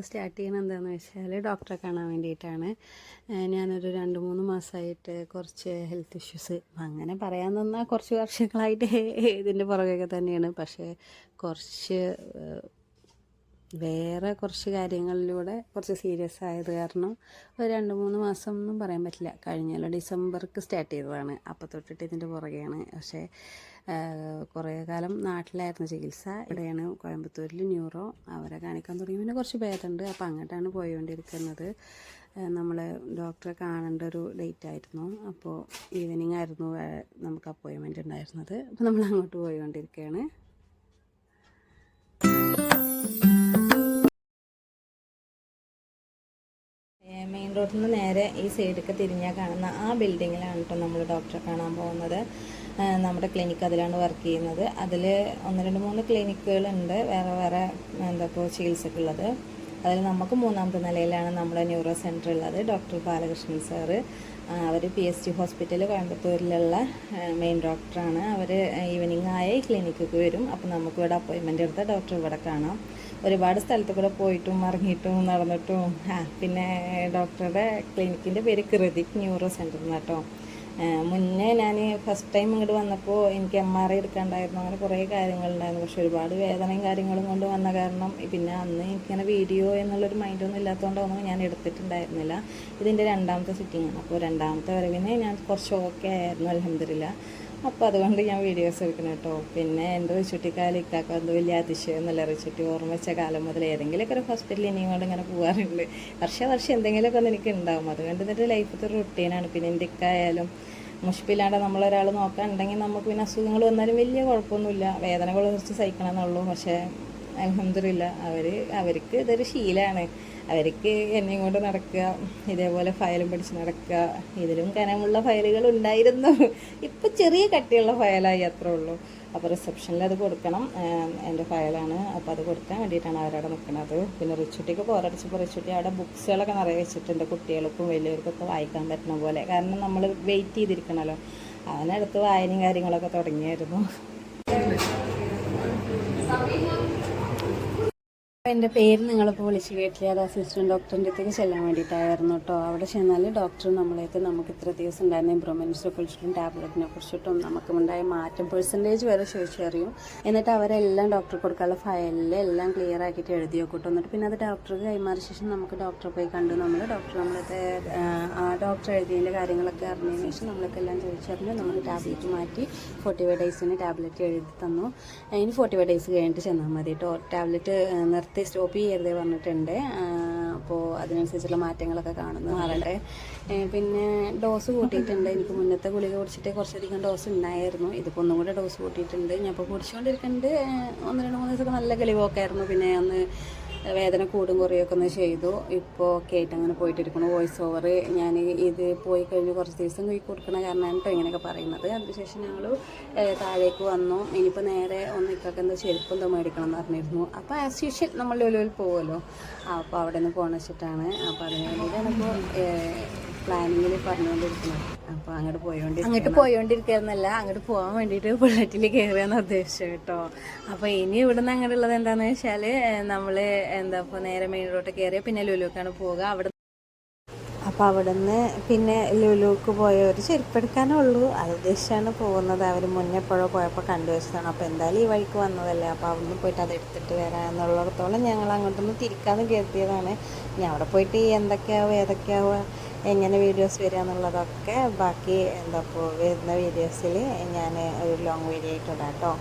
Start ചെയ്യുന്നത് എന്താണെന്ന് വെച്ചാൽ ഡോക്ടറെ കാണാൻ വേണ്ടിയിട്ടാണ്. ഞാനൊരു രണ്ട് മൂന്ന് മാസമായിട്ട് കുറച്ച് ഹെൽത്ത് ഇഷ്യൂസ്. അങ്ങനെ പറയാൻ തന്നാൽ കുറച്ച് വർഷങ്ങളായിട്ട് ഇതിന്റെ പുറകെയൊക്കെ തന്നെയാണ്. പക്ഷേ കുറച്ച് വേറെ കുറച്ച് കാര്യങ്ങളിലൂടെ കുറച്ച് സീരിയസ് ആയത് കാരണം ഒരു രണ്ട് മൂന്ന് മാസം ഒന്നും പറയാൻ പറ്റില്ല. കഴിഞ്ഞല്ലോ ഡിസംബർക്ക് സ്റ്റാർട്ട് ചെയ്തതാണ്. അപ്പോൾ തൊട്ടിട്ട് ഇതിന്റെ പുറകെയാണ്. പക്ഷേ കുറേ കാലം നാട്ടിലായിരുന്നു ചികിത്സ. ഇവിടെയാണ് കോയമ്പത്തൂരിൽ ന്യൂറോ. അവരെ കാണിക്കാൻ തുടങ്ങി. പിന്നെ കുറച്ച് ഭേദമുണ്ട് അപ്പോൾ അങ്ങോട്ടാണ് പോയിക്കൊണ്ടിരിക്കുന്നത്. നമ്മൾ ഡോക്ടറെ കാണേണ്ട ഒരു ഡേറ്റ് ആയിരുന്നു. അപ്പോൾ ഈവനിങ് ആയിരുന്നു നമുക്ക് അപ്പോയിൻമെന്റ് ഉണ്ടായിരുന്നത്. അപ്പോൾ നമ്മൾ അങ്ങോട്ട് പോയിക്കൊണ്ടിരിക്കുകയാണ്. റോഡിൽ നേരെ ഈ സൈഡൊക്കെ തിരിഞ്ഞാൽ കാണുന്ന ആ ബിൽഡിങ്ങിലാണ് കേട്ടോ നമ്മൾ ഡോക്ടറെ കാണാൻ പോകുന്നത്. നമ്മുടെ ക്ലിനിക്ക് അതിലാണ് വർക്ക് ചെയ്യുന്നത്. അതിൽ ഒന്ന് രണ്ട് മൂന്ന് ക്ലിനിക്കുകളുണ്ട് വേറെ വേറെ എന്താ ഇപ്പോൾ ചികിത്സക്കുള്ളത്. അതിൽ നമുക്ക് മൂന്നാമത്തെ നിലയിലാണ് നമ്മുടെ ന്യൂറോ സെന്റർ ഉള്ളത്. ഡോക്ടർ ബാലകൃഷ്ണൻ സാറ് അവർ പി എസ് ടി ഹോസ്പിറ്റൽ കോയമ്പത്തൂരിലുള്ള മെയിൻ ഡോക്ടറാണ് അവർ ഈവനിങ് ആയ ഈ ക്ലിനിക്കിലേക്ക് വരും. അപ്പോൾ നമുക്ക് ഇവിടെ അപ്പോയിൻമെന്റ് എടുത്ത ഡോക്ടർ ഇവിടെ കാണാം. ഒരുപാട് സ്ഥലത്ത് കൂടെ പോയിട്ടും ഇറങ്ങിയിട്ടും നടന്നിട്ടും. ആ പിന്നെ ഡോക്ടറുടെ ക്ലിനിക്കിന്റെ പേര് കൃതി ന്യൂറോ സെന്റർ എന്നാട്ടോ മുന്നേ ഞാൻ ഫസ്റ്റ് ടൈം ഇങ്ങോട്ട് വന്നപ്പോൾ എനിക്ക് എം ആർ ഐ എടുക്കാണ്ടായിരുന്നു. അങ്ങനെ കുറേ കാര്യങ്ങളുണ്ടായിരുന്നു. പക്ഷെ ഒരുപാട് വേദനയും കാര്യങ്ങളും കൊണ്ട് വന്ന കാരണം പിന്നെ അന്ന് എനിക്കിങ്ങനെ വീഡിയോ എന്നുള്ളൊരു മൈൻഡൊന്നും ഇല്ലാത്തതുകൊണ്ടൊന്നും ഞാൻ എടുത്തിട്ടുണ്ടായിരുന്നില്ല. ഇതിന്റെ രണ്ടാമത്തെ സിറ്റിംഗ് ആണ്. അപ്പോൾ രണ്ടാമത്തെ വരവിനെ ഞാൻ കുറച്ച് ഓക്കെ ആയിരുന്നു അലഹമില്ല അപ്പോൾ അതുകൊണ്ട് ഞാൻ വീഡിയോസ് എടുക്കണം കേട്ടോ. പിന്നെ എന്റെ റിച്ചുട്ടിക്കാലം ഇക്കാക്ക അത് വലിയ അതിശയം എന്നല്ല റിച്ചുട്ടി ഓർമ്മ വെച്ച കാലം മുതൽ ഏതെങ്കിലുമൊക്കെ ഒരു ഹോസ്പിറ്റലിൽ ഇനിയും കൊണ്ട് ഇങ്ങനെ പോകാറുണ്ട് വർഷം വർഷം എന്തെങ്കിലുമൊക്കെ ഒന്ന് എനിക്ക് ഉണ്ടാവും. അതുകൊണ്ട് ഇതിന്റെ ലൈഫത്തെ റുട്ടീനാണ് പിന്നെ എന്റെ ഇക്കായാലും മുഷ്പില്ലാണ്ട് നമ്മളൊരാൾ നോക്കാനുണ്ടെങ്കിൽ നമുക്ക് പിന്നെ അസുഖങ്ങൾ വന്നാലും വലിയ കുഴപ്പമൊന്നുമില്ല. വേദനകൾ കുറച്ച് സഹിക്കണമെന്നുള്ളൂ. പക്ഷേ അലഹമില്ല അവർ അവർക്ക് ഇതൊരു ശീലമാണ്. അവർക്ക് എന്നെ കൊണ്ട് നടക്കുക ഇതേപോലെ ഫയലും പിടിച്ച് നടക്കുക. ഇതിലും കനമുള്ള ഫയലുകൾ ഉണ്ടായിരുന്നു. ഇപ്പം ചെറിയ കട്ടിയുള്ള ഫയലായി അത്രേ ഉള്ളൂ. അപ്പോൾ റിസപ്ഷനിൽ അത് കൊടുക്കണം. എന്റെ ഫയലാണ്. അപ്പോൾ അത് കൊടുക്കാൻ വേണ്ടിയിട്ടാണ് അവരവിടെ നിൽക്കുന്നത്. പിന്നെ റിച്ചുട്ടിക്ക് പോരടിച്ചപ്പോൾ റിച്ചുട്ടി അവിടെ ബുക്സുകളൊക്കെ നിറയെ വെച്ചിട്ടുണ്ട് കുട്ടികൾക്കും വലിയവർക്കൊക്കെ വായിക്കാൻ പറ്റുന്ന പോലെ. കാരണം നമ്മൾ വെയിറ്റ് ചെയ്തിരിക്കണമല്ലോ അവനടുത്ത് വായനയും കാര്യങ്ങളൊക്കെ തുടങ്ങിയായിരുന്നു. എന്റെ പേര് നിങ്ങളിപ്പോൾ വിളിച്ച് കേട്ടില്ല? അത് അസിസ്റ്റന്റ് ഡോക്ടറിന്റെ അടുത്തേക്ക് ചെല്ലാൻ വേണ്ടിയിട്ടായിരുന്നു കേട്ടോ അവിടെ ചെന്നാൽ ഡോക്ടർ നമ്മളേക്ക് നമുക്ക് ഇത്ര ദിവസം ഉണ്ടായിരുന്ന ഇമ്പ്രൂവ്മെന്റ്സിനെ കുറിച്ചിട്ടും ടാബ്ലറ്റിനെ കുറിച്ചിട്ടും നമുക്കുണ്ടായ മാറ്റം പെർസെന്റേജ് വരെ ചോദിച്ചറിയും. എന്നിട്ട് അവരെല്ലാം ഡോക്ടർ കൊടുക്കാനുള്ള ഫയലിൽ എല്ലാം ക്ലിയർ ആക്കിയിട്ട് എഴുതി വെക്കൂട്ടോ. എന്നിട്ട് പിന്നെ അത് ഡോക്ടർക്ക് കൈമാറിയ ശേഷം നമുക്ക് ഡോക്ടറെ പോയി കണ്ടു. നമ്മൾ ഡോക്ടർ നമ്മളത്തെ ആ ഡോക്ടർ എഴുതിയതിന്റെ കാര്യങ്ങളൊക്കെ അറിഞ്ഞതിന് ശേഷം നമ്മളൊക്കെ എല്ലാം ചോദിച്ചറിഞ്ഞ്. നമ്മൾ ടാബ്ലറ്റ് മാറ്റി ഫോർട്ടി ഫൈവ് ഡേയ്സിന് ടാബ്ലറ്റ് എഴുതി തന്നു. ഇനി ഫോർട്ടി ഫൈവ് ഡേയ്സ് കഴിഞ്ഞിട്ട് ചെന്നാൽ മതി കേട്ടോ ടാബ്ലറ്റ് നിർത്തി സ്റ്റോപ്പ് ചെയ്യരുതേ പറഞ്ഞിട്ടുണ്ട്. അപ്പോൾ അതിനനുസരിച്ചുള്ള മാറ്റങ്ങളൊക്കെ കാണുന്നു. ആളുടെ പിന്നെ ഡോസ് കൂട്ടിയിട്ടുണ്ട്. എനിക്ക് മുന്നത്തെ ഗുളിക കുടിച്ചിട്ട് കുറച്ചധികം ഡോസ് ഉണ്ടായിരുന്നു. ഇതിപ്പോൾ ഒന്നും കൂടെ ഡോസ് കൂട്ടിയിട്ടുണ്ട്. ഞാൻ ഇപ്പോൾ കുടിച്ചുകൊണ്ടിരിക്കുന്നുണ്ട് ഒന്ന് രണ്ട് മൂന്ന് ദിവസമൊക്കെ നല്ല കിളിവൊക്കെ ആയിരുന്നു. പിന്നെ ഒന്ന് വേദന കൂടും കുറയൊക്കെ ഒന്ന് ചെയ്തു. ഇപ്പോൾ ഒക്കെ ആയിട്ട് അങ്ങനെ പോയിട്ടിരിക്കുന്നു. വോയിസ് ഓവർ ഞാൻ ഇത് പോയി കഴിഞ്ഞ് കുറച്ച് ദിവസം പോയി കൊടുക്കണ കാരണമാണ് കേട്ടോ ഇങ്ങനെയൊക്കെ പറയുന്നത്. അതിനുശേഷം ഞങ്ങൾ താഴേക്ക് വന്നു. ഇനിയിപ്പോൾ നേരെ ഒന്ന് ഇക്കൊക്കെ എന്താ ചെരുപ്പം എന്തോ മേടിക്കണം എന്ന് പറഞ്ഞിരുന്നു. അപ്പോൾ ആസ് യൂഷ്വൽ നമ്മൾ ലോലോയിൽ പോകുമല്ലോ അപ്പോൾ അവിടെ നിന്ന് പോകണം വെച്ചിട്ടാണ് അപ്പോൾ അതിന് വേണ്ടിയിട്ടാണ് ഇപ്പോൾ പ്ലാനിങ്ങിൽ പറഞ്ഞുകൊണ്ടിരിക്കുന്നത് അപ്പോൾ അങ്ങോട്ട് പോയോണ്ട് അങ്ങോട്ട് പോയോണ്ടിരിക്കുന്നല്ല അങ്ങോട്ട് പോകാൻ വേണ്ടിയിട്ട് ബുള്ളറ്റിൽ കയറുകയെന്ന് ഉദ്ദേശിച്ചു കേട്ടോ. അപ്പോൾ ഇനി ഇവിടുന്ന് അങ്ങോട്ട് ഉള്ളത് എന്താണെന്ന് വെച്ചാൽ നമ്മൾ എന്താ ഇപ്പോൾ നേരെ മെയിൻ റോഡ് കയറിയ പിന്നെ ലുലുക്കാണ് പോവുക. അവിടെ അപ്പോൾ അവിടുന്ന് പിന്നെ ലുലുക്ക് പോയ ഒരു ചെരുപ്പെടുക്കാനേ ഉള്ളൂ. അത് ഉദ്ദേശിച്ചാണ് പോകുന്നത്. അവർ മുന്നേ എപ്പോഴോ പോയപ്പോൾ കണ്ടുവച്ചതാണ് അപ്പോൾ എന്തായാലും ഈ വഴിക്ക് വന്നതല്ലേ. അപ്പോൾ അവിടുന്ന് പോയിട്ട് അത് എടുത്തിട്ട് വരാം എന്നുള്ളിടത്തോളം ഞങ്ങൾ അങ്ങോട്ടൊന്ന് തിരിക്കാതെ കരുതിയതാണ്. ഇനി അവിടെ പോയിട്ട് എന്തൊക്കെയാവും ഏതൊക്കെയാവുക എങ്ങനെ വീഡിയോസ് വരിക എന്നുള്ളതൊക്കെ ബാക്കി എന്താ ഇപ്പോൾ വരുന്ന വീഡിയോസിൽ ഞാൻ ഒരു ലോങ് വീഡിയോ ആയിട്ടുണ്ട് കേട്ടോ.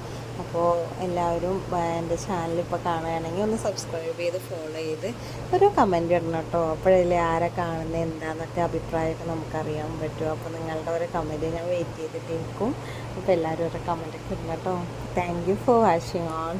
അപ്പോൾ എല്ലാവരും എന്റെ ചാനൽ ഇപ്പോൾ കാണുകയാണെങ്കിൽ ഒന്ന് സബ്സ്ക്രൈബ് ചെയ്ത് ഫോളോ ചെയ്ത് ഒരു കമന്റ് ഇടണം കേട്ടോ. അപ്പോഴല്ലേ ആരെ കാണുന്നത് എന്താണെന്നൊക്കെ അഭിപ്രായമൊക്കെ നമുക്കറിയാൻ പറ്റും. അപ്പോൾ നിങ്ങളുടെ ഒരു കമന്റ് ഞാൻ വെയിറ്റ് ചെയ്തിട്ടിരിക്കും. അപ്പോൾ എല്ലാവരും ഒരു കമന്റൊക്കെ ഇടണം കേട്ടോ. Thank you for watching all